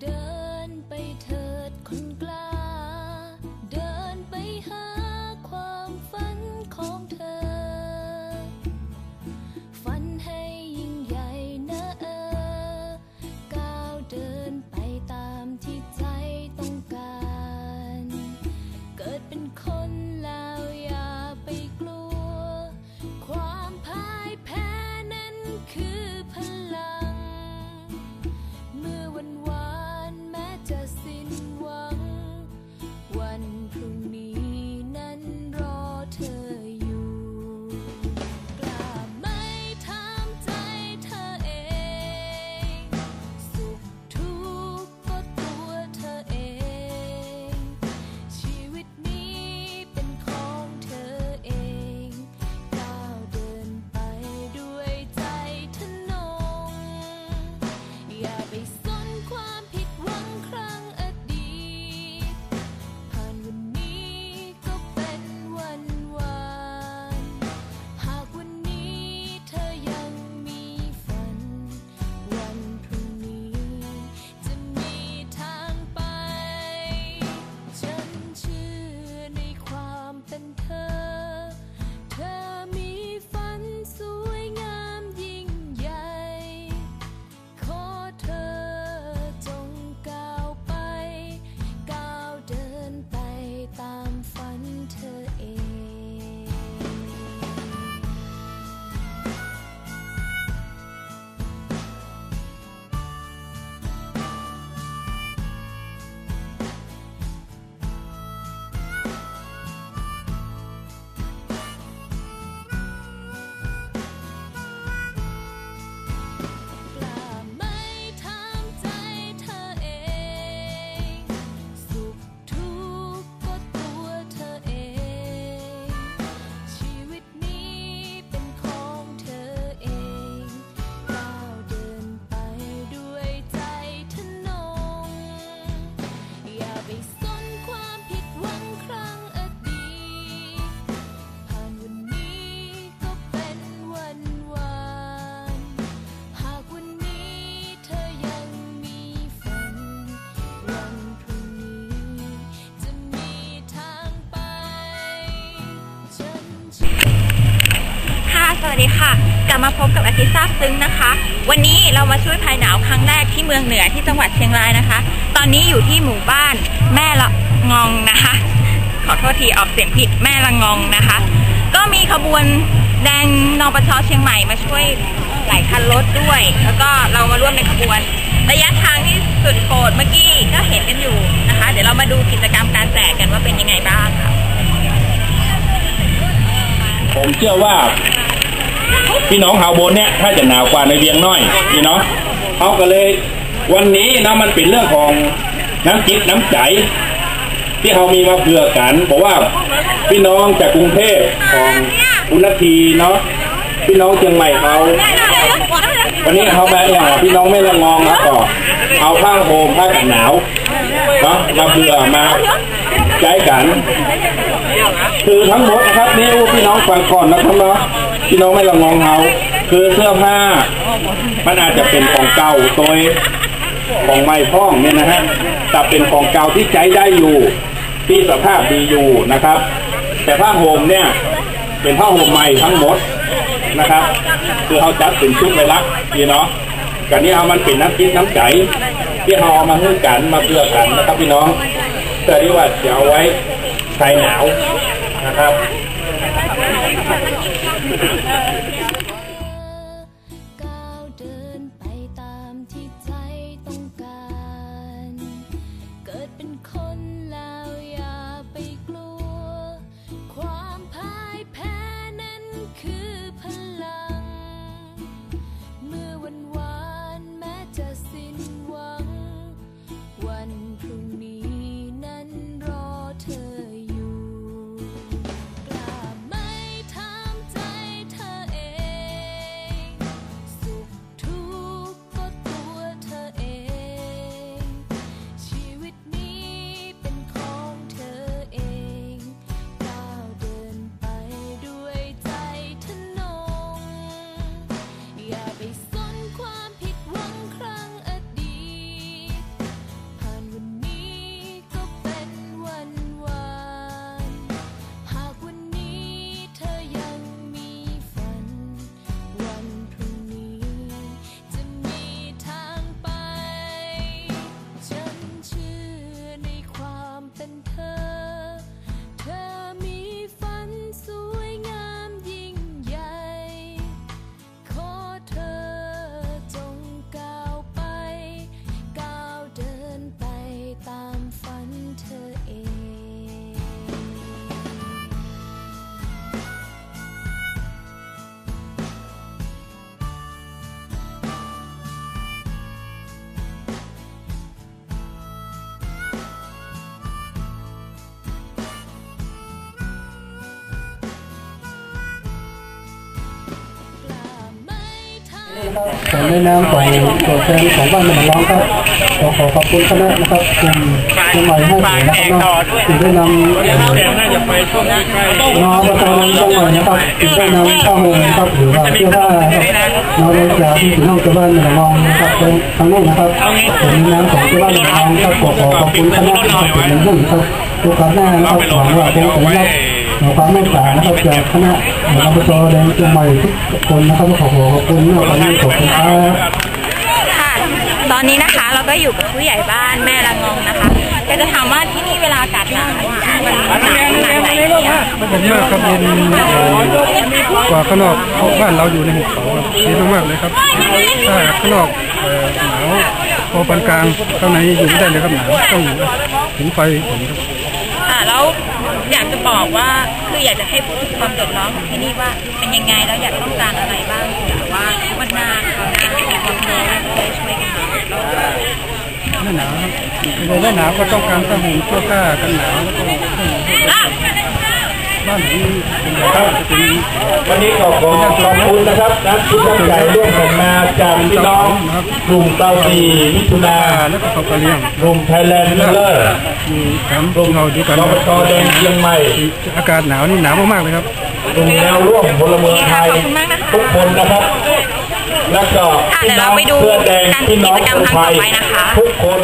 Duh. ดีค่ะ กลับมาพบกับอาทิตย์ซาบซึ้งนะคะ วันนี้เรามาช่วยภายหนาวครั้งแรกที่เมืองเหนือที่จังหวัดเชียงรายนะคะ ตอนนี้อยู่ที่หมู่บ้านแม่ละงองนะคะ ขอโทษทีออกเสียงผิดแม่ละงองนะคะ ก็มีขบวนแดงนปชเชียงใหม่มาช่วยหลายคันรถด้วย แล้วก็เรามาร่วมในขบวน ระยะทางที่สุดโหดเมื่อกี้ก็เห็นกันอยู่นะคะ เดี๋ยวเรามาดูกิจกรรมการแจกกันว่าเป็นยังไงบ้างค่ะผมเชื่อว่า พี่น้องชาบนเนี่ยถ้าจะหนาวกว่าในเวียงน้อยพี่น้องเขาก็เลยวันนี้นะมันเป็นเรื่องของน้ำจิตน้ำใจ ที่เขามีมาเผื่อกันบอกว่าพี่น้องจากกรุงเทพของอุณทีเนาะพี่น้องเชียงใหม่เขาวันนี้เขามาอย่างพี่น้องไม่ละงองนะก็เอาผ้าโฮมผ้ากันหนาวเนาะมาเผื่อมาใจกัน คือทั้งหมดนะครับนี่พี่น้องฟังก่อนนะครับเนาะ พี่น้องไม่ละงองเขาคือเสื้อผ้า มันอาจจะเป็นของเก่าโดยของไม้พ้องเนี่ยนะฮะแต่เป็นของเก่าที่ใช้ได้อยู่ ที่สภาพดีอยู่นะครับ แต่ผ้าห่มเนี่ย เป็นผ้าห่มใหม่ทั้งหมดนะครับ คือเขาจัดเป็นชุดเลยละพี่เนาะกันนี้เอามันเป็นน้ำคิดน้ำใจที่เราเอามาให้กันมาเพื่อกันนะครับพี่น้องแต่ที่ว่าจะเอาไว้คลายหนาวนะครับ Yeah. ผมในนามของตัวแทนของบ้านมันร้องครับขอขอขอบคุณคณะนะครับกลุ่มเชียงใหม่ให้เสียนะครับที่ได้นำเอ่อน่าจะไปช่วงใกล้นอประจำเชียงใหม่นะครับที่ได้นำข้าวหงนะครับหรือว่าเสื้อผ้าครับนอเลยจากที่ถึงน้องเจ้าบ้านมันร้องนะครับเป็นครั้งนี้นะครับผมในนามของเจ้าบ้านมันร้องครับขอขอขอบคุณคณะนะครับเป็นรุ่นครับโอกาสหน้านะครับหวังว่าคงจะได้ รับความเมตตานะครับจากคณะอบตแดงเชียงใหม่ทุกคนนะครับขอขอขอบคุณมากขอบคุณขอบคุณครับค่ะตอนนี้นะคะเราก็อยู่กับผู้ใหญ่บ้านแม่ละงงนะคะอยากจะถามว่าที่นี่เวลาอากาศหนาวมันหนาวขนาดไหนเนี่ยเย็นมากครับเย็นกว่าข้างนอกเพราะบ้านเราอยู่ในหุบเขาครับเย็นมากๆเลยครับถ้าข้างนอกหนาวพอปานกลางข้างในอยู่ไม่ได้เลยครับหนาวต้องถึงไฟผมครับ อ่าแล้วอยากจะบอกว่าคืออยากจะให้พูดถึงความเดือดร้อนของที่นี่ว่าเป็นยังไงแล้วอยากต้องการอะไรบ้างหรือว่าวันหน้าคราวหน้ามีความพร้อมจะช่วยกันมาแล้วก็หน้าหนาวในหน้าหนาวก็ต้องการผ้าห่มเสื้อผ้ากันหนาวแล้วก็ บ้านผมเป็นแบบว่าจะเป็นๆวันนี้ขอขอขอบคุณนะครับนะที่ตั้งใจร่วมกันมาจากพี่น้องกลุ่มเตาดีมิถุนาผ้าแล้วก็เขากระเลียงกลุ่มไทยแลนด์มิลเลอร์อยู่แถมกลุ่มเราด้วยกันกบตแดงเชียงใหม่อากาศหนาวนี่หนาวมากๆเลยครับกลุ่มแนวร่วมพลเมืองไทยขอบคุณมากนะคะทุกคนนะครับแล้วก็ค่ะพี่เดี๋ยวน้อเรางไปดูเสื้อแดงการพี่น้องกิจกรรมคนครั้งไทต่อยไปนะคะทุกคน